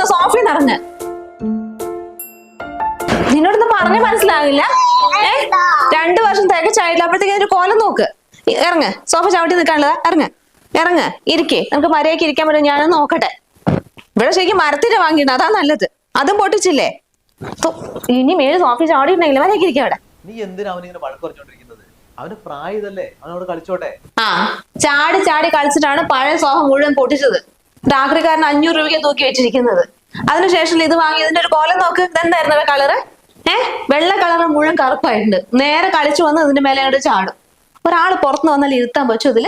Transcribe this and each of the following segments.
ഇരിക്കുന്ന സോഫയിൽ നിറഞ്ഞ് നിന്നോടൊന്ന് പറഞ്ഞു മനസ്സിലാകില്ല ഏ? രണ്ടു വർഷം തികച്ചായില്ല അപ്പോഴത്തേക്ക് ഒരു കോലം നോക്ക്. ഇറങ്ങ്. സോഫ ചവിട്ടി നിൽക്കാനുള്ളത്. ഇറങ്ങ്. ഇറങ്ങ്. ഇരിക്കേ. നമുക്ക് മര്യാദയ്ക്ക് ഇരിക്കാൻ പറ്റും. ഞാനൊന്ന് നോക്കട്ടെ. ഇവിടെ ശരിക്കും മരത്തിന്റെ വാങ്ങിയിരുന്നു അതാ നല്ലത്. അതും പൊട്ടിച്ചില്ലേ? ഇനി മേൽ സോഫി ചാടിയിട്ടുണ്ടെങ്കിൽ മര്യാദയ്ക്ക് ഇരിക്കാം അവിടെ. നീ എന്തിനാ അവനിങ്ങനെ വഴക്ക് പറഞ്ഞോണ്ടിരിക്കുന്നത് അവന് പ്രായം ഇതല്ലേ അവനോട് കളിച്ചോട്ടെ. ആ. ചാടി ചാടി കളിച്ചിട്ടാണ് പഴയ സോഫ മുഴുവൻ പൊട്ടിച്ചത്. രാത്രിക്കാരൻ അഞ്ഞൂറ് രൂപയ്ക്ക് തൂക്കി വെച്ചിരിക്കുന്നത്. അതിനുശേഷം ഇത് വാങ്ങി ഇതിന്റെ ഒരു കോലം നോക്ക്. ഇതെന്തായിരുന്നു കളറ്? ഏഹ് വെള്ള കളറ് മുഴുവൻ കറുപ്പായിട്ടുണ്ട്. നേരെ കളിച്ചു വന്ന് ഇതിന്റെ മേലെ അങ്ങോട്ട് ചാടും. ഒരാൾ പുറത്തുനിന്ന് വന്നാൽ ഇരുത്താൻ പറ്റും ഇതിൽ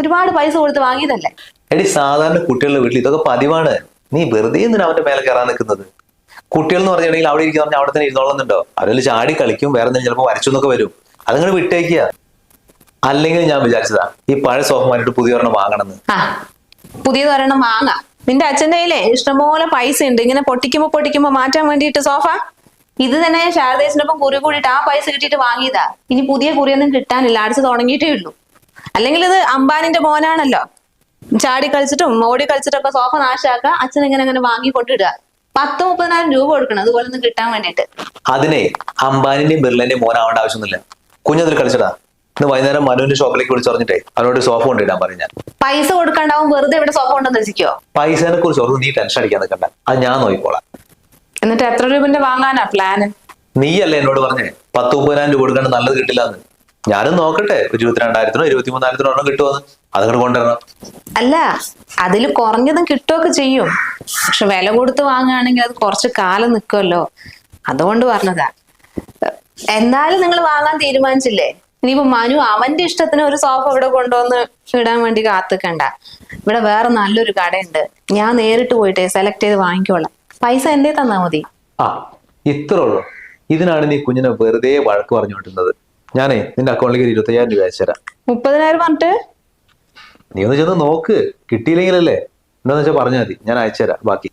ഒരുപാട് പൈസ കൊടുത്ത് വാങ്ങിയതല്ലേ? എടി സാധാരണ കുട്ടികളുടെ വീട്ടിൽ ഇതൊക്കെ പതിവാണ്. നീ വെറുതെ എന്തിനാ അവന്റെ മേലെ കയറാൻ നിൽക്കുന്നത്? കുട്ടികൾ എന്ന് പറഞ്ഞിട്ടുണ്ടെങ്കിൽ അവിടെ ഇരിക്കുന്ന അവിടെ തന്നെ ഇരുന്നോളുന്നുണ്ടോ? അവരിൽ ചാടി കളിക്കും വേറെ എന്തെങ്കിലും ചിലപ്പോൾ വരച്ചു എന്നൊക്കെ വരും. അതങ്ങനെ വിട്ടേക്കുക അല്ലെങ്കിൽ ഞാൻ വിചാരിച്ചതാ ഈ പഴയ സോഫ മാറ്റിട്ട് പുതിയ ഒരെണ്ണം വാങ്ങണമെന്ന്. ആ പുതിയത് വാങ്ങാം. നിന്റെ അച്ഛന്റെ കയ്യിലേ ഇഷ്ടംപോലെ പൈസ ഉണ്ട്. ഇങ്ങനെ പൊട്ടിക്കുമ്പോ പൊട്ടിക്കുമ്പോ മാറ്റാൻ വേണ്ടിയിട്ട് സോഫ. ഇത് തന്നെ ശാരദേശിനൊപ്പം കുറി കൂടിയിട്ട് ആ പൈസ കിട്ടിയിട്ട് വാങ്ങിയതാ. ഇനി പുതിയ കുറിയൊന്നും കിട്ടാനില്ല. അടിച്ച് തുടങ്ങിയിട്ടേ ഉള്ളൂ. അല്ലെങ്കിൽ ഇത് അംബാനിന്റെ മോനാണല്ലോ. ചാടി കളിച്ചിട്ടും ഓടി കളിച്ചിട്ടൊക്കെ സോഫ നാശാക്കുക. അച്ഛൻ ഇങ്ങനെ അങ്ങനെ വാങ്ങി കൊണ്ടിടുക. പത്ത് മുപ്പതിനായിരം രൂപ കൊടുക്കണം. അതുപോലെ ഒന്നും കിട്ടാൻ വേണ്ടിയിട്ട്. അതിനെ അംബാനിന്റെയും ബിർളന്റെയും മോനാവേണ്ട ആവശ്യമൊന്നുമില്ല. കുഞ്ഞതിൽ കളിച്ചടാ. ഇന്ന് വൈകുന്നേരം മനുവിന്റെ ഷോപ്പിലേക്ക് വിളിച്ചു പറഞ്ഞിട്ടേ അവനോട് സോഫ കൊണ്ടിടാൻ പറഞ്ഞു ഞാൻ. പൈസ കൊടുക്കണ്ടാവും വെറുതെ ഇവിടെ സോഫ കൊണ്ടെന്ന് വെച്ചിക്കോ പൈസനെ കുറിച്ച് ഓർത്ത് നീ ടെൻഷൻ അടിക്കാൻ നിൽക്കണ്ട. അത് ഞാൻ നോക്കിക്കോളാം. എന്നിട്ട് എത്ര രൂപന്റെ വാങ്ങാനാ പ്ലാന് നീയല്ലേ എന്നോട് പറഞ്ഞേ പത്ത് മുപ്പതിനായിരം രൂപ കൊടുക്കേണ്ട നല്ലത് കിട്ടില്ല എന്ന് ഞാനും നോക്കട്ടെ ഒരു ഇരുപത്തിരണ്ടായിരത്തിനോ ഇരുപത്തിമൂന്നായിരത്തിനോ ഒരെണ്ണം കിട്ടുമെന്ന് അതങ്ങോട്ട് കൊണ്ടുവരണം. അല്ല അതിൽ കുറഞ്ഞതും കിട്ടുമൊക്കെ ചെയ്യും. പക്ഷെ വില കൊടുത്ത് വാങ്ങുകയാണെങ്കിൽ അത് കുറച്ച് കാലം നിൽക്കുമല്ലോ അതുകൊണ്ട് പറഞ്ഞതാ. എന്നാലും നിങ്ങൾ വാങ്ങാൻ തീരുമാനിച്ചില്ലേ? ഇനിയിപ്പോ മനു അവന്റെ ഇഷ്ടത്തിന് ഒരു സോഫ ഇവിടെ കൊണ്ടുവന്ന് ഇടാൻ വേണ്ടി കാത്തുക്കണ്ട. ഇവിടെ വേറെ നല്ലൊരു കടയുണ്ട്. ഞാൻ നേരിട്ട് പോയിട്ടേ സെലക്ട് ചെയ്ത് വാങ്ങിക്കോളാം. പൈസ എന്തേ തന്നാ മതി? ആ ഇത്രേ ഉള്ളൂ. ഇതിനാണ് നീ കുഞ്ഞിനെ വെറുതെ വഴക്ക് പറഞ്ഞുകൊണ്ടിരുന്നത്. ഞാനേ നിന്റെ അക്കൗണ്ടിലേക്ക് ഒരു ഇരുപത്തയ്യായിരം രൂപ അയച്ചുതരാം. മുപ്പതിനായിരം പറഞ്ഞിട്ട്? നീ ഒന്ന് ചെന്ന് നോക്ക്. കിട്ടിയില്ലെങ്കിലല്ലേ? എന്താന്ന് വെച്ചാൽ പറഞ്ഞാൽ മതി. ഞാൻ അയച്ചുതരാം. ബാക്കി.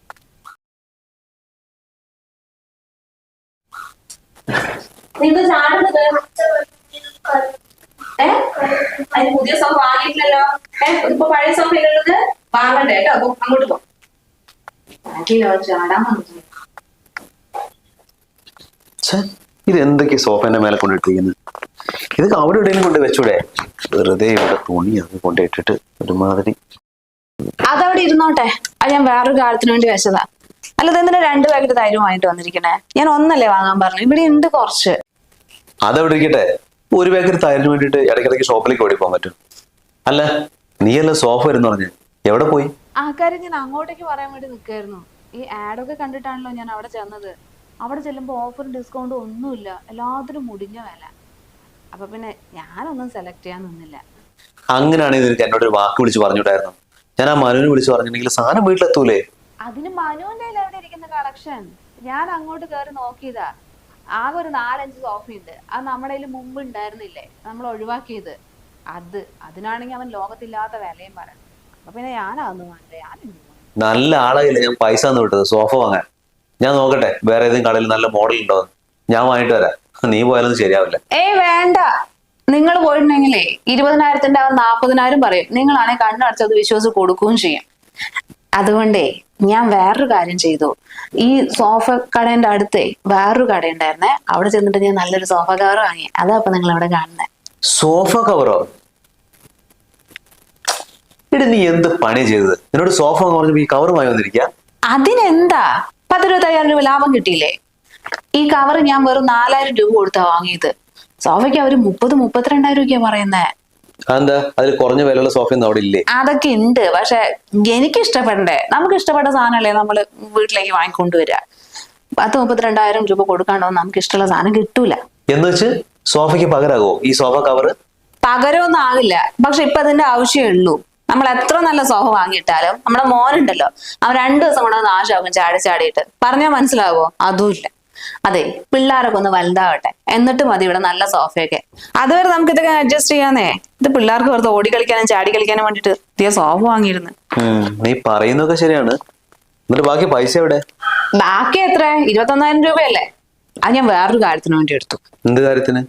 അതിന് പുതിയ സോഫ വാങ്ങിയിട്ടില്ലല്ലോ ഇപ്പൊ പഴയ സോഫ ഉള്ളത് വാങ്ങണ്ട കേട്ടോ അപ്പൊ അങ്ങോട്ട് പോ. ചാടാൻ വന്നു ഛെ, ഇത് എന്തൊക്കെ സോഫേന്റെ മേലെ കൊണ്ടിട്ടിരിക്കുന്നത് ഇതൊക്കെ അവിടെ എവിടെയെങ്കിലും കൊണ്ട് വെച്ചൂടെ? വെറുതെ ഇവിടെ തുണി അത് കൊണ്ടിട്ടിട്ട് ഒരുമാതിരി. അതവിടെ ഇരുന്നോട്ടെ. അത് ഞാൻ വേറൊരു കാര്യത്തിന് വേണ്ടി വെച്ചതാ. അല്ലാതെ എന്തിനാ രണ്ട് പാക്കറ്റ് തൈരും വാങ്ങിട്ട് വന്നിരിക്കണേ? ഞാൻ ഒന്നല്ലേ വാങ്ങാൻ പറഞ്ഞു. ഇവിടെ ഉണ്ട് കുറച്ച്. അതവിടെ ഇരിക്കട്ടെ. ഒരു പേക്കറി തൈരിന് വേണ്ടിയിട്ട് ഇടയ്ക്കിടയ്ക്ക് ഷോപ്പിലേക്ക് ഓടി പോകാൻ പറ്റും. അല്ല നീയല്ല സോഫ വരുന്ന പറഞ്ഞു? എവിടെ പോയി? ആ കാര്യം ഞാൻ അങ്ങോട്ടേക്ക് പറയാൻ വേണ്ടി നിൽക്കായിരുന്നു ഈ ആഡൊക്കെ കണ്ടിട്ടാണല്ലോ ഞാൻ അവിടെ ചെന്നത്. അവിടെ ചെല്ലുമ്പോൾ ഓഫറും ഡിസ്കൗണ്ടും ഒന്നുമില്ല. എല്ലാത്തിനും മുടിഞ്ഞ വില. അപ്പൊ പിന്നെ ഞാനൊന്നും സെലക്ട് ചെയ്യാൻ നിന്നില്ല. അങ്ങനെയാണെങ്കിൽ നിനക്ക് എന്നോട് ഒരു വാക്ക് വിളിച്ച് പറഞ്ഞിട്ടായിരുന്നു ഞാൻ ആ മനുവിനെ വിളിച്ച് പറഞ്ഞിട്ടുണ്ടെങ്കിൽ സാധനം വീട്ടിലെത്തൂലേ? അതിന് മനുവിന്റെ അവിടെ ഇരിക്കുന്ന കളക്ഷൻ ഞാൻ അങ്ങോട്ട് കയറി നോക്കിയതാ. ആകെ ഒരു നാലഞ്ച് സോഫയുണ്ട് അത് നമ്മുടെ കയ്യിൽ മുമ്പ് ഉണ്ടായിരുന്നില്ലേ? നമ്മൾ ഒഴിവാക്കിയത്. അത് അതിനാണെങ്കിൽ അവൻ ലോകത്തില്ലാത്ത വിലയും പറഞ്ഞു അപ്പൊ പിന്നെ ഞാനതൊന്നും വേണ്ട ഞാൻ നല്ല ആളായില്ല ഞാൻ പൈസ ഒന്നും വിട്ടത്. സോഫ വാങ്ങാൻ. ഞാൻ നോക്കട്ടെ വേറെ ഏതെങ്കിലും കടയിൽ നല്ല മോഡൽ ഉണ്ടോ ഞാൻ വാങ്ങിട്ട് വരാം. നീ പോയാലൊന്നും ശരിയാവില്ല. ഏയ് വേണ്ട. നിങ്ങൾ പോയിട്ടുണ്ടെങ്കിലേ ഇരുപതിനായിരത്തിന്റെ അവൻ നാൽപ്പതിനായിരം പറയും. നിങ്ങളാണെങ്കിൽ കണ്ണടച്ചത് വിശ്വസിച്ച് കൊടുക്കുകയും ചെയ്യും. അതുകൊണ്ടേ ഞാൻ വേറൊരു കാര്യം ചെയ്തു. ഈ സോഫ കടേന്റെ അടുത്തേ വേറൊരു കട ഉണ്ടായിരുന്നേ. അവിടെ ചെന്നിട്ട് ഞാൻ നല്ലൊരു സോഫ കവർ വാങ്ങി. അതാ അപ്പൊ നിങ്ങൾ അവിടെ കാണുന്നത് സോഫ കവറോ നീ എന്ത് പണി ചെയ്തത്? എന്നോട് സോഫ പറഞ്ഞപ്പോ ഈ കവർ വാങ്ങി വന്നിരിക്ക? അതിനെന്താ? പത്തിരുപത്തയ്യായിരം രൂപ ലാഭം കിട്ടിയില്ലേ? ഈ കവർ ഞാൻ വെറും നാലായിരം രൂപ കൊടുത്താ വാങ്ങിയത്. സോഫയ്ക്ക് അവർ മുപ്പത് മുപ്പത്തിരണ്ടായിരം രൂപയ്ക്കാ പറയുന്നേ. അതെന്താ? അതിൽ കുറഞ്ഞ വിലയുള്ള സോഫയൊന്നും അവിടെ ഇല്ലേ? അതൊക്കെ ഉണ്ട്. പക്ഷെ എനിക്ക് ഇഷ്ടപ്പെടണ്ടേ നമുക്ക് ഇഷ്ടപ്പെട്ട സാധനമല്ലേ നമ്മൾ വീട്ടിലേക്ക് വാങ്ങിക്കൊണ്ടുവരിക? പത്ത് മുപ്പത്തിരണ്ടായിരം രൂപ കൊടുക്കാണ്ടോ നമുക്ക് ഇഷ്ടമുള്ള സാധനം കിട്ടൂല. എന്ന് വെച്ച് സോഫയ്ക്ക് പകരാകോ ഈ സോഫ കവർ പകരമൊന്നും ആകില്ല. പക്ഷെ ഇപ്പൊ അതിന്റെ ആവശ്യമേ ഉള്ളൂ. നമ്മൾ എത്ര നല്ല സോഫ വാങ്ങിയിട്ടാലും നമ്മുടെ മോനുണ്ടല്ലോ. അവൻ രണ്ടു ദിവസം കൊണ്ട് നാശമാകും ചാടി ചാടിയിട്ട്. പറഞ്ഞാൽ മനസ്സിലാവോ അതുമില്ല അതെ പിള്ളേരൊക്കെ ഒന്ന് വലുതാവട്ടെ. എന്നിട്ട് മതി ഇവിടെ നല്ല സോഫയൊക്കെ. അതുവരെ നമുക്ക് ഇതൊക്കെ അഡ്ജസ്റ്റ് ചെയ്യാന്നേ. ഇത് പിള്ളേർക്ക് വെറുതെ ഓടി കളിക്കാനും ചാടി കളിക്കാനും വേണ്ടിട്ട് പുതിയ സോഫ വാങ്ങിയിരുന്നു. നീ പറയുന്നതൊക്കെ ശരിയാണ്. എന്നിട്ട് ബാക്കി പൈസ എവിടെ? ബാക്കി എത്ര? ഇരുപത്തൊന്നായിരം രൂപയല്ലേ? അത് ഞാൻ വേറൊരു കാര്യത്തിന് വേണ്ടി എടുത്തു. എന്ത് കാര്യത്തിന്?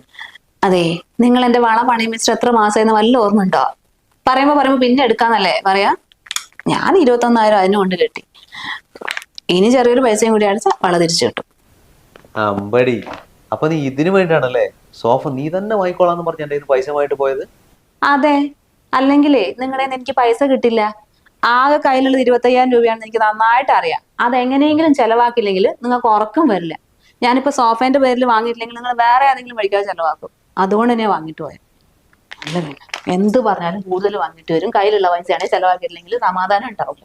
അതെ നിങ്ങൾ എന്റെ വള പണയം വെച്ചിട്ട് എത്ര മാസമായിരുന്നു വല്ല ഓർമ്മ ഉണ്ടോ? പറയുമ്പോ പറയുമ്പോ പിന്നെ എടുക്കാന്നല്ലേ പറയാ? ഞാൻ ഇരുപത്തൊന്നായിരം അതിനുകൊണ്ട് കിട്ടി. ഇനി ചെറിയൊരു പൈസയും കൂടി അടച്ചാൽ വള തിരിച്ചു കിട്ടും. അമ്പടി. അപ്പൊ നീ ഇതിനു വേണ്ടിയാണല്ലേ? സോഫ നീ തന്നെ വാങ്ങിക്കോളാന്ന് പറഞ്ഞ എന്റെ കയ്യിൽ പൈസ ആയിട്ട് പോയത്? അതെ. അല്ലെങ്കിലേ നിങ്ങളുടെ എനിക്ക് പൈസ കിട്ടില്ല. ആകെ കയ്യിലുള്ളത് ഇരുപത്തയ്യായിരം രൂപയാണ് എനിക്ക് നന്നായിട്ട് അറിയാം. അതെങ്ങനെയെങ്കിലും ചെലവാക്കില്ലെങ്കിൽ നിങ്ങൾക്ക് ഉറക്കം വരില്ല. ഞാനിപ്പോ സോഫേന്റെ പേരിൽ വാങ്ങിയിട്ടില്ലെങ്കിൽ നിങ്ങൾ വേറെ ഏതെങ്കിലും വഴിക്കാതെ ചെലവാക്കും. അതുകൊണ്ട് തന്നെ വാങ്ങിട്ട് പോയത് അല്ല പിന്നെ എന്ത് പറഞ്ഞാലും കൂടുതൽ വാങ്ങിട്ട് വരും. കയ്യിലുള്ള പൈസയാണെങ്കിൽ ചെലവാക്കിയില്ലെങ്കിൽ സമാധാനം ഉണ്ടാവില്ല.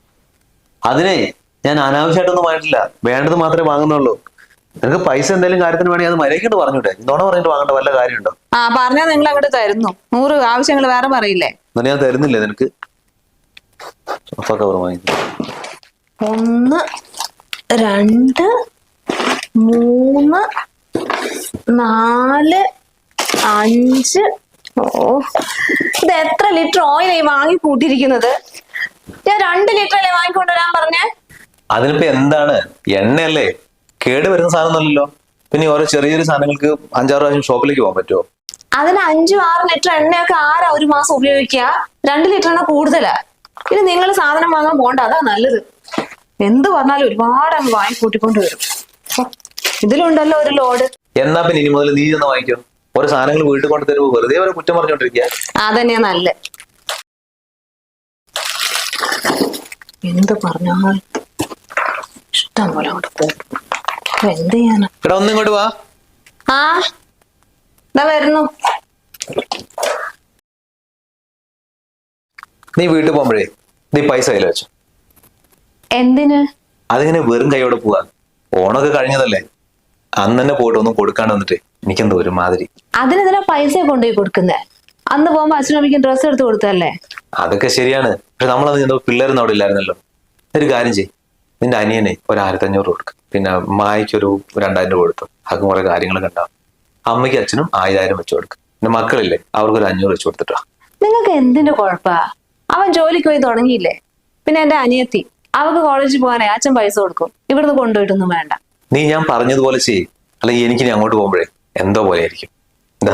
അതിനെ ഞാൻ അനാവശ്യമായിട്ടൊന്നും വാങ്ങിട്ടില്ല വേണ്ടത് മാത്രമേ വാങ്ങുന്നുള്ളൂ. നിനക്ക് പൈസ എന്തെങ്കിലും കാര്യത്തിന് വേണമെങ്കിൽ അത് മര്യാദയ്ക്ക് പറഞ്ഞൂടെ. ഇന്നോണം പറഞ്ഞിട്ട് വാങ്ങേണ്ട വല്ല കാര്യമുണ്ടോ? ആ പറഞ്ഞാൽ നിങ്ങൾ അങ്ങോട്ട് തരുന്നു. നൂറ് ആവശ്യങ്ങൾ വേറെ പറയില്ലേ? എന്നാ ഞാൻ തരുന്നില്ലേ നിനക്ക്? സോഫ കവർ വാങ്ങി. ഒന്ന് രണ്ട് മൂന്ന് നാല് അഞ്ച് ഓ ഇത് എത്ര ലിറ്റർ ഓയിലായി വാങ്ങി കൂട്ടിയിരിക്കുന്നത് ഞാൻ രണ്ട് ലിറ്റർ അല്ലേ വാങ്ങിക്കൊണ്ടുവരാൻ പറഞ്ഞേ? അതിനിപ്പോ എന്താണ്? എണ്ണയല്ലേ? കേട് വരുന്ന സാധനമൊന്നുമല്ലല്ലോ. പിന്നെ ഓരോ ചെറിയ ചെറിയ സാധനങ്ങൾക്ക് അഞ്ചാറ് പ്രാവശ്യം ഷോപ്പിലേക്ക് പോകാൻ പറ്റുമോ? അതിന് അഞ്ചും ആറ് ലിറ്റർ എണ്ണയൊക്കെ ആരാ ഒരു മാസം ഉപയോഗിക്കുക? രണ്ട് എണ്ണ കൂടുതലാ. പിന്നെ നിങ്ങൾ സാധനം വാങ്ങാൻ പോകണ്ട. അതാ നല്ലത്. എന്ത് പറഞ്ഞാലും ഒരുപാട് അങ്ങ് വാങ്ങി കൂട്ടിക്കൊണ്ട് വരും. ഇതിലുണ്ടല്ലോ ഒരു ലോഡ്. എന്നാ പിന്നെ ഇനി മുതൽ നീ ചെന്ന് വാങ്ങിക്കോ. ഓരോ സാധനങ്ങൾ വീട്ടിൽ കൊണ്ട് തരുമ്പോൾ വെറുതെ ഒരു കുറ്റം പറഞ്ഞോണ്ടിരിക്കുക. അതന്നെയാ നല്ല. എന്ത് പറഞ്ഞാൽ ഇഷ്ടം പോലെ അങ്ങോട്ട് പോകും. എന്ത് ചെയ്യാനാ എടാ ഒന്നും ഇങ്ങോട്ട് വാ. ആ. ഇതാ വരുന്നു. നീ വീട്ടിൽ പോകുമ്പോഴേ നീ പൈസ കയ്യിൽ വെച്ചു. എന്തിന്? അതിങ്ങനെ വെറും കൈയോടെ പോവാ. ഓണൊക്കെ കഴിഞ്ഞതല്ലേ? അന്ന് തന്നെ പോയിട്ട് ഒന്നും കൊടുക്കാണ്ട് വന്നിട്ട് എനിക്കെന്തോ ഒരു മാതിരി അതിനെന്തിനാ പൈസ കൊണ്ടുപോയി കൊടുക്കുന്നേ? അന്ന് പോകുമ്പോ അച്ഛനമ്മയ്ക്ക് ഡ്രസ് ഡ്രസ്സ് എടുത്ത് കൊടുത്തല്ലേ അതൊക്കെ ശരിയാണ്. പക്ഷെ നമ്മളത് എന്തോ പിള്ളേരൊന്നും അവിടെ ഇല്ലായിരുന്നല്ലോ. ഒരു കാര്യം ചെയ് നിന്റെ അനിയനെ ഒരു ആയിരത്തി അഞ്ഞൂറ് കൊടുക്കും. പിന്നെ മായ്ക്ക് ഒരു രണ്ടായിരം രൂപ കൊടുത്തു. അതും കുറെ കാര്യങ്ങൾ കണ്ടാവും അമ്മയ്ക്ക് അച്ഛനും ആയിരം വെച്ച് കൊടുക്കും. പിന്നെ മക്കളില്ലേ അവർക്ക് ഒരു അഞ്ഞൂറ് വെച്ച് കൊടുത്തിട്ടോ. നിങ്ങൾക്ക് എന്തിന്റെ കുഴപ്പാ? അവൻ ജോലിക്ക് പോയി തുടങ്ങിയില്ലേ? പിന്നെ എന്റെ അനിയത്തി അവക്ക് കോളേജിൽ പോകാനേ അച്ഛൻ പൈസ കൊടുക്കും. ഇവിടുന്ന് കൊണ്ടുപോയിട്ടൊന്നും വേണ്ട. നീ ഞാൻ പറഞ്ഞതുപോലെ ചെയ്യ്. അല്ലെങ്കിൽ എനിക്ക് ഇനി അങ്ങോട്ട് പോകുമ്പോഴേ എന്തോ പോലെ ആയിരിക്കും. എന്താ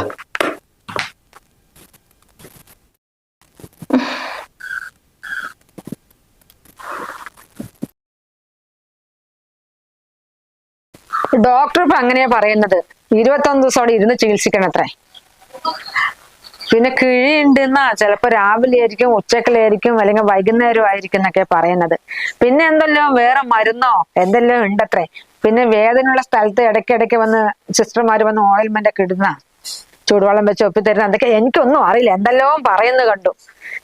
ഡോക്ടർ ഇപ്പൊ അങ്ങനെയാ പറയുന്നത്. ഇരുപത്തൊന്ന് അവിടെ ഇരുന്ന് ചികിത്സിക്കണത്രേ. പിന്നെ കിഴി ഉണ്ടെന്നാ ചിലപ്പോ രാവിലെ ആയിരിക്കും ഉച്ചക്കലായിരിക്കും അല്ലെങ്കിൽ വൈകുന്നേരം ആയിരിക്കും എന്നൊക്കെ പറയുന്നത്. പിന്നെ എന്തെല്ലോ വേറെ മരുന്നോ എന്തെല്ലോ ഉണ്ടത്രേ. പിന്നെ വേദനയുള്ള സ്ഥലത്ത് ഇടയ്ക്കിടയ്ക്ക് വന്ന് സിസ്റ്റർമാര് വന്ന് ഓയിൽമെന്റ് ഒക്കെ ഇടുന്ന. ചൂടുവെള്ളം വെച്ച് ഒപ്പിത്തരുന്ന അതൊക്കെ എനിക്കൊന്നും അറിയില്ല. എന്തെല്ലോ പറയുന്നു കണ്ടു.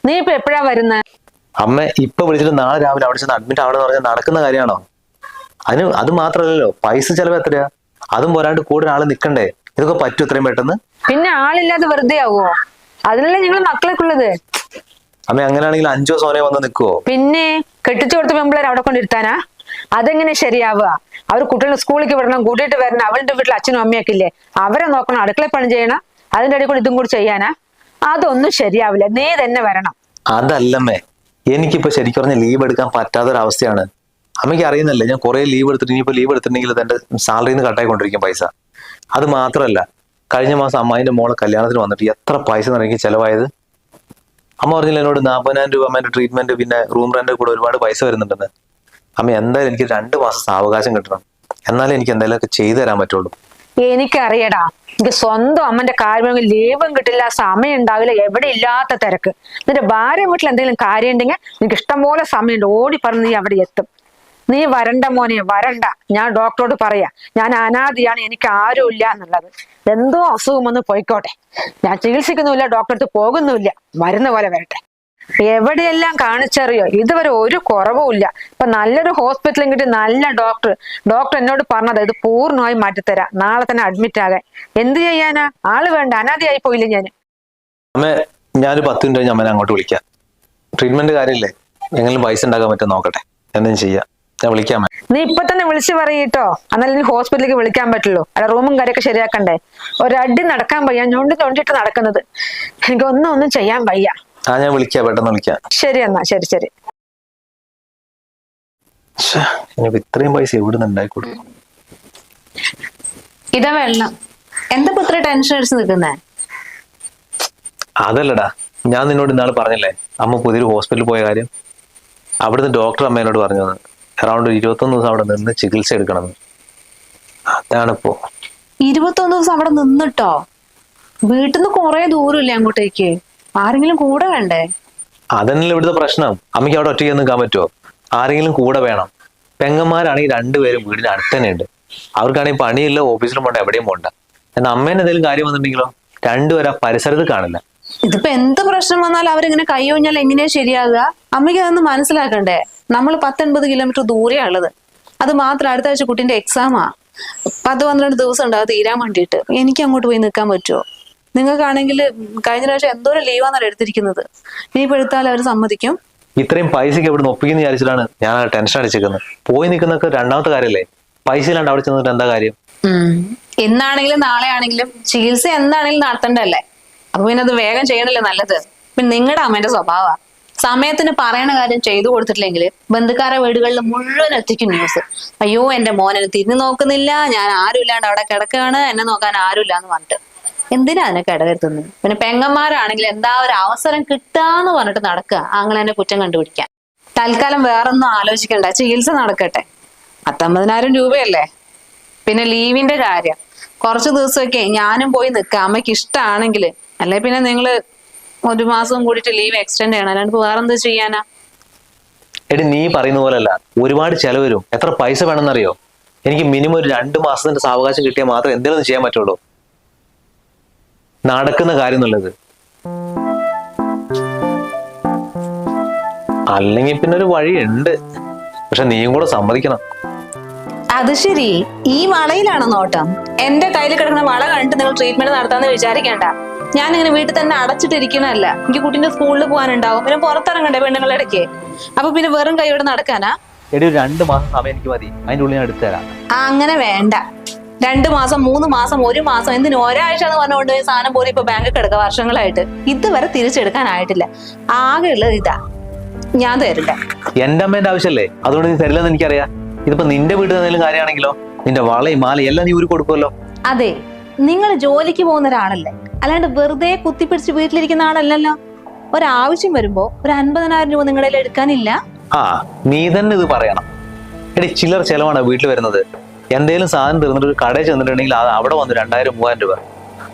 നീ ഇപ്പൊ എപ്പോഴാ വരുന്നത് അമ്മ ഇപ്പൊ വിളിച്ചിട്ട് നാളെ രാവിലെ അവിടെ ചെന്ന് അഡ്മിറ്റ് ആവണമെന്ന് പറഞ്ഞാൽ നടക്കുന്ന കാര്യമാണോ? അതിന് അത് മാത്രമല്ലല്ലോ പൈസ ചെലവ് എത്രയാ? അതും പോരാണ്ട് കൂടുതൽ ആൾ നിക്കണ്ടേ? ഇതൊക്കെ പറ്റും ഇത്രയും പെട്ടെന്ന്? പിന്നെ ആളില്ലാതെ വെറുതെ ആവുമോ അതിനല്ലേ നിങ്ങൾ മക്കളൊക്കെ ഉള്ളത് അമ്മ അങ്ങനെയാണെങ്കിൽ അഞ്ചോ സോനെ വന്ന് നിൽക്കുവോ പിന്നെ കെട്ടിച്ചു കൊടുത്ത പെമ്പിളേർ അവിടെ കൊണ്ടിരുത്താനാ അതെങ്ങനെ ശരിയാവുക? അവർ കുട്ടികളെ സ്കൂളിലേക്ക് വിടണം കൂട്ടിയിട്ട് വരണം അവളുടെ വീട്ടിൽ അച്ഛനും അമ്മയൊക്കെ ഇല്ലേ? അവരെ നോക്കണം അടുക്കള പണി ചെയ്യണം അതിന്റെ ഇടയിൽ കൂടി ഇതും കൂടി ചെയ്യാനാ? അതൊന്നും ശരിയാവില്ല. നീ തന്നെ വരണം. അതല്ലമ്മേ എനിക്കിപ്പോ ശരിക്കും പറഞ്ഞ ലീവ് എടുക്കാൻ പറ്റാത്തൊരവസ്ഥയാണ്. അമ്മയ്ക്ക് അറിയുന്നല്ലേ ഞാൻ കുറെ ലീവ് എടുത്തിട്ട് ഇനിയിപ്പോ ലീവ് എടുത്തിട്ടുണ്ടെങ്കിൽ എന്റെ സാലറിയിൽ നിന്ന് കട്ടായിക്കൊണ്ടിരിക്കും പൈസ. അത് മാത്രമല്ല കഴിഞ്ഞ മാസം അമ്മായിന്റെ മോളെ കല്യാണത്തിന് വന്നിട്ട് എത്ര പൈസ നിറങ്ങി ചെലവായത്? അമ്മ പറഞ്ഞില്ല എന്നോട് നാൽപ്പതിനായിരം രൂപ അമ്മേന്റെ ട്രീറ്റ്മെന്റ് പിന്നെ റൂം റെന്റ് കൂടെ ഒരുപാട് പൈസ വരുന്നുണ്ടെന്ന്. അമ്മ എന്തായാലും എനിക്ക് രണ്ട് മാസം അവകാശം കിട്ടണം. എന്നാലേ എനിക്ക് എന്തായാലും ഒക്കെ ചെയ്തു തരാൻ പറ്റുള്ളൂ. എനിക്കറിയടാ എനിക്ക് സ്വന്തം അമ്മന്റെ കാര്യം ലീവും കിട്ടില്ല സമയം ഉണ്ടാവില്ല എവിടെ ഇല്ലാത്ത തിരക്ക്. നിന്റെ ഭാര്യ വീട്ടിൽ എന്തെങ്കിലും കാര്യം ഉണ്ടെങ്കിൽ നിനക്ക് ഇഷ്ടംപോലെ സമയമുണ്ട്. ഓടി പറഞ്ഞ് നീ അവിടെ എത്തും. നീ വരണ്ട മോനെ വരണ്ട. ഞാൻ ഡോക്ടറോട് പറയാ. ഞാൻ അനാദിയാണ് എനിക്ക് ആരും ഇല്ല എന്നുള്ളത്. എന്തോ അസുഖം ഒന്ന് പോയിക്കോട്ടെ. ഞാൻ ചികിത്സിക്കുന്നുമില്ല അടുത്ത് പോകുന്നുമില്ല. വരുന്ന പോലെ വരട്ടെ. എവിടെയെല്ലാം കാണിച്ചറിയോ? ഇതുവരെ ഒരു കുറവുമില്ല ഇപ്പൊ നല്ലൊരു ഹോസ്പിറ്റലും കിട്ടി നല്ല ഡോക്ടർ. ഡോക്ടർ എന്നോട് പറഞ്ഞത് ഇത് പൂർണമായി മാറ്റിത്തരാം. നാളെ തന്നെ അഡ്മിറ്റ് ആകാൻ. എന്ത് ചെയ്യാനാ? ആൾ വേണ്ട അനാദിയായി പോയില്ല ഞാൻ അമ്മ ഞാനൊരു പത്ത് മിനിറ്റ് അമ്മനെ അങ്ങോട്ട് വിളിക്കാം. ട്രീറ്റ്മെന്റ് കാര്യമില്ലേ? എങ്ങനെയും പൈസ ഉണ്ടാക്കാൻ പറ്റും നോക്കട്ടെ. എന്തെങ്കിലും ചെയ്യാം. ഞാൻ വിളിക്കാം. നീ ഇപ്പൊ തന്നെ വിളിച്ചു പറയിട്ടോ എന്നാലും നീ ഹോസ്പിറ്റലിലേക്ക് വിളിക്കാൻ പറ്റുള്ളൂ. അല്ല റൂമും കാര്യമൊക്കെ ശരിയാക്കണ്ടേ? ഒരടി നടക്കാൻ വയ്യ. ഞൊണ്ടി ഞൊണ്ടിട്ട് നടക്കുന്നത്. എനിക്ക് ഒന്നും ഒന്നും ചെയ്യാൻ വയ്യ. ആ ഞാൻ വിളിക്കാം. പെട്ടെന്ന് വിളിക്കാം. ശരി എന്നാ. ശരി ശരി. ഇത്രയും പൈസ എവിടെ നിന്ന് കൊടുക്കും? ഇതാ വെള്ളം. എന്താ ഇത്ര ടെൻഷൻ അടിച്ച് നിൽക്കുന്നേ അതല്ലടാ. ഞാൻ നിന്നോട് ഇന്നാൾ പറഞ്ഞല്ലേ? അമ്മ പുതിയൊരു ഹോസ്പിറ്റലിൽ പോയ കാര്യം. അവിടുന്ന് ഡോക്ടർ അമ്മേനോട് പറഞ്ഞു അറൗണ്ട് ഇരുപത്തൊന്ന് ദിവസം അവിടെ നിന്ന് ചികിത്സ എടുക്കണം. അതാണിപ്പോ. ഇരുപത്തൊന്ന് ദിവസം അവിടെ നിന്നിട്ടോ? വീട്ടിൽ നിന്ന് കുറെ ദൂരമില്ലേ അങ്ങോട്ടേക്ക്? ആരെങ്കിലും കൂടെ വേണ്ടേ? അതന്നല്ലേ ഇവിടുത്തെ പ്രശ്നം. അമ്മയ്ക്ക് അവിടെ ഒറ്റയ്ക്ക് നിൽക്കാൻ പറ്റുമോ? ആരെങ്കിലും കൂടെ വേണം. പെങ്ങന്മാരാണെങ്കിൽ രണ്ടുപേരും വീടിന് അടുത്ത് തന്നെ ഉണ്ട്. അവർക്കാണെങ്കിൽ പണിയില്ല ഓഫീസിലും പോണ്ട എവിടെയും പോണ്ട. എന്നാൽ അമ്മേനെ എന്തെങ്കിലും കാര്യം വന്നിട്ടുണ്ടെങ്കിലോ? രണ്ടുപേരും ആ പരിസരത്ത് കാണില്ല. ഇതിപ്പോ എന്ത് പ്രശ്നം വന്നാലും അവരിങ്ങനെ കൈ ഒഴിഞ്ഞാൽ എങ്ങനെയാ ശരിയാകുക അമ്മയ്ക്ക് അതൊന്ന് മനസ്സിലാക്കണ്ടേ? നമ്മൾ പത്തൊൻപത് കിലോമീറ്റർ ദൂരെയാണ് ഉള്ളത്. അത് മാത്രം അടുത്ത ആഴ്ച കുട്ടീന്റെ എക്സാമാ പത്ത് പന്ത്രണ്ട് ദിവസം ഉണ്ട് അത് തീരാൻ വേണ്ടിയിട്ട്. എനിക്ക് അങ്ങോട്ട് പോയി നിൽക്കാൻ പറ്റുമോ നിങ്ങൾക്കാണെങ്കിൽ കഴിഞ്ഞ പ്രാവശ്യം എന്തോരം ലീവാന്നാണ് എടുത്തിരിക്കുന്നത്. ഇനിയിപ്പോൾ എടുത്താൽ അവർ സമ്മതിക്കും. ഇത്രയും പൈസയ്ക്ക് എവിടെ ഒപ്പിക്കുന്ന വിചാരിച്ചിട്ടാണ് ഞാൻ ടെൻഷൻ അടിച്ചിരിക്കുന്നത് പോയി നിൽക്കുന്നൊക്കെ രണ്ടാമത്തെ കാര്യമല്ലേ? പൈസ ഇല്ലാണ്ട് അവിടെ ചെന്നിട്ട് എന്താ കാര്യം? ഇന്നാണെങ്കിലും നാളെ ആണെങ്കിലും ചികിത്സ എന്താണെങ്കിലും നടത്തണ്ടല്ലേ അപ്പൊ പിന്നെ അത് വേഗം ചെയ്യണല്ലേ നല്ലത്? പിന്നെ നിങ്ങളുടെ അമ്മേന്റെ സ്വഭാവ സമയത്തിന് പറയണ കാര്യം ചെയ്തു കൊടുത്തിട്ടില്ലെങ്കിൽ ബന്ധുക്കാരെ വീടുകളിൽ മുഴുവൻ എത്തിക്കും ന്യൂസ് അയ്യോ എന്റെ മോനെ തിരിഞ്ഞു നോക്കുന്നില്ല. ഞാൻ ആരുമില്ലാണ്ട് അവിടെ കിടക്കുകയാണ്. എന്നെ നോക്കാൻ ആരുമില്ല എന്ന് പറഞ്ഞിട്ട്. എന്തിനാ അതിനെ ഇടകരുത്തുന്നത് പിന്നെ പെങ്ങന്മാരാണെങ്കിൽ എന്താ ഒരു അവസരം കിട്ടാന്ന് പറഞ്ഞിട്ട് നടക്കുക. ആങ്ങളെന്നെ കുറ്റം കണ്ടുപിടിക്കാൻ. തൽക്കാലം വേറൊന്നും ആലോചിക്കണ്ട. ചികിത്സ നടക്കട്ടെ. പത്തൊമ്പതിനായിരം രൂപയല്ലേ? പിന്നെ ലീവിന്റെ കാര്യം. കുറച്ച് ദിവസമൊക്കെ ഞാനും പോയി നിൽക്കാം. അമ്മയ്ക്ക് ഇഷ്ടമാണെങ്കിൽ. അല്ലെ പിന്നെ നിങ്ങൾ ഒരു മാസം കൂടിയിട്ട് ലീവ് എക്സ്റ്റെൻഡ് ചെയ്യണം. അല്ലാണ്ട് വേറെ വേറെന്ത് ചെയ്യാനാ? എടി നീ പറയുന്ന പോലല്ല. ഒരുപാട് ചെലവ് വരും. എത്ര പൈസ വേണമെന്നറിയോ? എനിക്ക് മിനിമം ഒരു രണ്ട് മാസത്തിന്റെ സാവകാശം കിട്ടിയാൽ മാത്രം എന്തെങ്കിലും ചെയ്യാൻ പറ്റുള്ളൂ. നടക്കുന്ന കാര്യം എന്നുള്ളത്. അല്ലെങ്കിൽ പിന്നെ ഒരു വഴിയുണ്ട്. പക്ഷെ നീയും കൂടെ സമ്മതിക്കണം. അത് ശരി. ഈ വളയിലാണ് നോട്ടം. എന്റെ കയ്യിൽ കിടക്കുന്ന വള കണ്ടിട്ട് നിങ്ങൾ ട്രീറ്റ്മെന്റ് നടത്താന്ന് വിചാരിക്കേണ്ട. ഞാൻ ഇങ്ങനെ വീട്ടിൽ തന്നെ അടച്ചിട്ടിരിക്കണല്ല എനിക്ക് കുട്ടീന്റെ സ്കൂളിൽ പോകാനുണ്ടാവും. പിന്നെ പുറത്തിറങ്ങണ്ടേ പെണ്ണുങ്ങളുടെ ഇടയ്ക്ക്? അപ്പൊ പിന്നെ വെറും കൈയോടെ നടക്കാനാ? എടി ഒരു രണ്ട് മാസം സമയം എനിക്ക് മതി. അതിന്റെ ഉള്ളിൽ ഞാൻ എടുത്തു തരാം. ആ, അങ്ങനെ വേണ്ട. രണ്ട് മാസം മൂന്ന് മാസം ഒരു മാസം എന്തിനു ഒരാഴ്ച എന്ന് പറഞ്ഞുകൊണ്ട് സാധനം പോലും ഇപ്പൊ ബാങ്കിൽ കിടക്കുക വർഷങ്ങളായിട്ട്. ഇതുവരെ തിരിച്ചെടുക്കാനായിട്ടില്ല. ആകെ ഉള്ളത് ഇതാ. ഞാൻ തരില്ല. എന്റെ അമ്മേന്റെ ആവശ്യമല്ലേ അതുകൊണ്ട് നീ തരില്ലെന്ന് എനിക്കറിയാം. ഇതിപ്പോ നിന്റെ വീട്ടിൽ എന്തെങ്കിലും കാര്യമാണെങ്കിലോ? നിന്റെ വളയും മാലയും എല്ലാം നീ ഊരി കൊടുക്കുമല്ലോ. അതെ. നിങ്ങൾ ജോലിക്ക് പോകുന്ന ഒരാളല്ലേ അല്ലാണ്ട് വെറുതെ കുത്തിപ്പിടിച്ച് വീട്ടിലിരിക്കുന്ന ആളല്ലല്ലോ. ഒരാവശ്യം വരുമ്പോ ഒരു അൻപതിനായിരം രൂപ നിങ്ങളുടെ എടുക്കാനില്ല? ആ നീ തന്നെ ഇത് പറയണം. എടി ചിലർ ചെലവാണ് വീട്ടിൽ വരുന്നത്. എന്തെങ്കിലും സാധനം തീർന്നിട്ട് ഒരു കടയിൽ ചെന്നിട്ടുണ്ടെങ്കിൽ അത് അവിടെ വന്ന് രണ്ടായിരം മൂവായിരം രൂപ.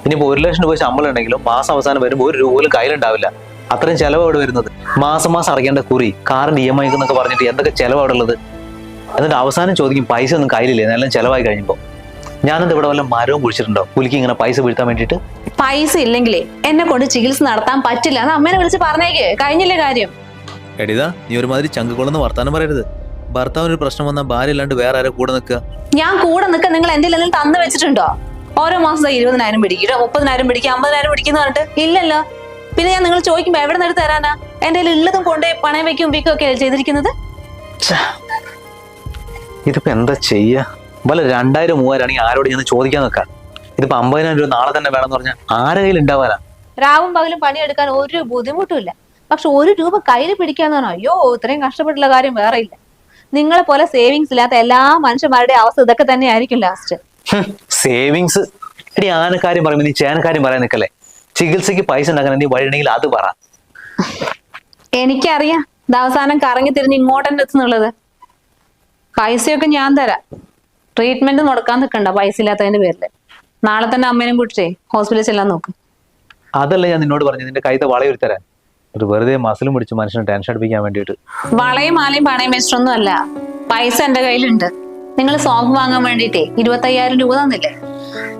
ഇനിയിപ്പോ ഒരു ലക്ഷം രൂപ ശമ്പളം ഉണ്ടെങ്കിലും മാസം അവസാനം വരുമ്പോൾ ഒരു രൂപ പോലും കയ്യിലുണ്ടാവില്ല. അത്രയും ചെലവ് അവിടെ വരുന്നത്. മാസം മാസം അടയ്ക്കേണ്ട കുറി കാറിന്റെ ഇ എം ഐ എന്നൊക്കെ പറഞ്ഞിട്ട് എന്തൊക്കെ ചെലവ് അവിടെ ഉള്ളത്? എന്നിട്ട് അവസാനം ചോദിക്കും പൈസ ഒന്നും കയ്യിലില്ലേ? എല്ലാം ചെലവായി കഴിഞ്ഞപ്പോൾ ഞാനെന്ത് ഇവിടെ വല്ല മരവും കുഴിച്ചിട്ടുണ്ടോ? പുലിക്ക് ഇങ്ങനെ പൈസ വീഴ്ത്താൻ വേണ്ടിയിട്ട്? പൈസ ഇല്ലെങ്കിലേ എന്നെ കൊണ്ട് ചികിത്സ നടത്താൻ പറ്റില്ല. എന്ന് അമ്മേനെ വിളിച്ച് പറഞ്ഞേക്ക്. കഴിഞ്ഞില്ലേ കാര്യം? എടിതാ നീ ഒരുമാതിരി ചങ്കുകൊള്ളുന്ന വർത്താനം പറയരുത്. ഭർത്താവിന് ഒരു പ്രശ്നം വന്നാൽ ഭാര്യ അല്ലാണ്ട് വേറെ ആരെ കൂടെ നിൽക്കുക? ഞാൻ കൂടെ നിൽക്കാൻ നിങ്ങൾ എന്റെ എന്തെങ്കിലും തന്നു വെച്ചിട്ടുണ്ടോ? ഓരോ മാസം ഇരുപതിനായിരം പിടിക്കുക മുപ്പതിനായിരം പിടിക്കുക അമ്പതിനായിരം പിടിക്കുന്ന പറഞ്ഞിട്ട് ഇല്ലല്ലോ. പിന്നെ ഞാൻ നിങ്ങൾ ചോദിക്കുമ്പോ എവിടെ നിന്ന് തരാനാ? എന്റെ ഉള്ളതും കൊണ്ട് പണയം വെക്കും വിൽക്കും ഒക്കെ ചെയ്തിരിക്കുന്നത്? ഇതിപ്പോ എന്താ ചെയ്യാ? വല്ല രണ്ടായിരം മൂവായിരം ആണെങ്കിൽ ആരോട് ഞാൻ ചോദിക്കാൻ നിൽക്കാം? ഇതിപ്പോ അമ്പതിനായിരം രൂപ നാളെ തന്നെ വേണമെന്ന് പറഞ്ഞാൽ ആരെ കയ്യിൽ ഉണ്ടാവാനാ? രാവും പകലും പണിയെടുക്കാൻ ഒരു ബുദ്ധിമുട്ടുമില്ല. പക്ഷെ ഒരു രൂപ കയ്യിൽ പിടിക്കാന്ന് പറഞ്ഞാൽ അയ്യോ ഇത്രയും കഷ്ടപ്പെട്ടുള്ള കാര്യം വേറെ ഇല്ല. നിങ്ങളെ പോലെ സേവിങ്സ് ഇല്ലാത്ത എല്ലാ മനുഷ്യന്മാരുടെ അവസ്ഥ ഇതൊക്കെ തന്നെ ആയിരിക്കും ലാസ്റ്റ് സേവിങ്സ്? എടി ആനക്കാര്യം പറയുമ്പോൾ നീ ചേനക്കാര്യം പറയാൻ നിൽക്കല്ലേ ചികിത്സയ്ക്ക് പൈസ ഉണ്ടാക്കാൻ നീ വഴിയുണ്ടെങ്കിൽ അത് പറ. എനിക്കറിയാം. ഇത് അവസാനം കറങ്ങി തിരിഞ്ഞ് ഇങ്ങോട്ടെന്നെ എത്തുന്നുള്ളത്. പൈസയൊക്കെ ഞാൻ തരാം. ട്രീറ്റ്മെന്റ് മുടക്കാൻ നിൽക്കണ്ട പൈസ ഇല്ലാത്തതിന്റെ പേരിൽ. നാളെ തന്നെ അമ്മേനും കൂട്ടിട്ടേ ഹോസ്പിറ്റലിൽ ചെല്ലാൻ നോക്ക്. അതല്ല ഞാൻ നിന്നോട് പറഞ്ഞു നിന്റെ കൈത്തെ വളയൊരു തരാൻ. ഒരു വെറുതെ മസിലും പിടിച്ച് മനുഷ്യനെ ടെൻഷൻ അടിപ്പിക്കാൻ വേണ്ടിട്ട് വളയും മാലയും പണയം വെച്ചിട്ടൊന്നും അല്ല പൈസ എന്റെ കയ്യിലുണ്ട്. നിങ്ങൾ സോപ്പ് വാങ്ങാൻ വേണ്ടിട്ടേ ഇരുപത്തയ്യായിരം രൂപ തന്നില്ലേ?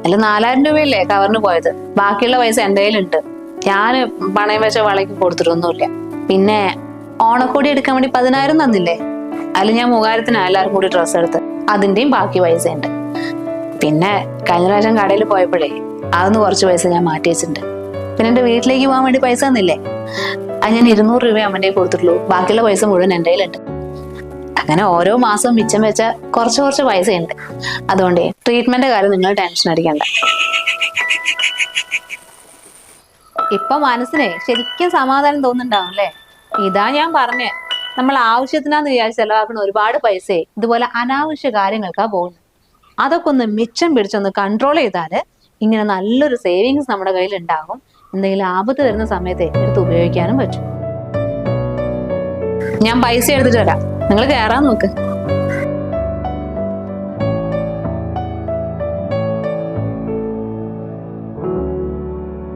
അല്ല നാലായിരം രൂപയല്ലേ കവറിന് പോയത്? ബാക്കിയുള്ള പൈസ എന്റെ കയ്യിലുണ്ട്. ഞാൻ പണയം വെച്ച വളയ്ക്ക് കൊടുത്തിട്ടൊന്നുമില്ല. പിന്നെ ഓണക്കോടി എടുക്കാൻ വേണ്ടി പതിനായിരം തന്നില്ലേ? അല്ല ഞാൻ മൂവായിരത്തിന് എല്ലാവർക്കും കൂടി ഡ്രസ്സ് എടുത്ത് അതിന്റെയും ബാക്കി പൈസ ഉണ്ട്. പിന്നെ കഴിഞ്ഞ പ്രാവശ്യം കടയിൽ പോയപ്പോഴേ അതൊന്ന് കുറച്ച് പൈസ ഞാൻ മാറ്റി വെച്ചിട്ടുണ്ട്. പിന്നെ എന്റെ വീട്ടിലേക്ക് പോകാൻ വേണ്ടി പൈസ തന്നില്ലേ? അത് ഞാൻ ഇരുന്നൂറ് രൂപ അമ്മന്റെ കൊടുത്തിട്ടുള്ളൂ. ബാക്കിയുള്ള പൈസ മുഴുവൻ എന്റെ കയ്യിലുണ്ട്. അങ്ങനെ ഓരോ മാസവും മിച്ചം വെച്ച കുറച്ച് കുറച്ച് പൈസയുണ്ട്. അതുകൊണ്ട് ട്രീറ്റ്മെന്റ് കാര്യം നിങ്ങൾ ടെൻഷൻ അടിക്കണ്ട. ഇപ്പൊ മനസ്സിനെ ശരിക്കും സമാധാനം തോന്നുന്നുണ്ടാവും അല്ലേ? ഇതാ ഞാൻ പറഞ്ഞേ. നമ്മൾ ആവശ്യത്തിനാന്ന് വിചാരിച്ച് ചെലവാക്കുന്ന ഒരുപാട് പൈസയെ ഇതുപോലെ അനാവശ്യ കാര്യങ്ങൾക്കാ പോകുന്നത്. അതൊക്കെ ഒന്ന് മിച്ചം പിടിച്ചൊന്ന് കൺട്രോൾ ചെയ്താൽ ഇങ്ങനെ നല്ലൊരു സേവിങ്സ് നമ്മുടെ കയ്യിൽ ഉണ്ടാകും. എന്തെങ്കിലും ആപത്ത് വരുന്ന സമയത്ത് എടുത്ത് ഉപയോഗിക്കാനും പറ്റും. ഞാൻ പൈസ എടുത്തിട്ട് വരാം. നിങ്ങൾ കയറാൻ നോക്ക്.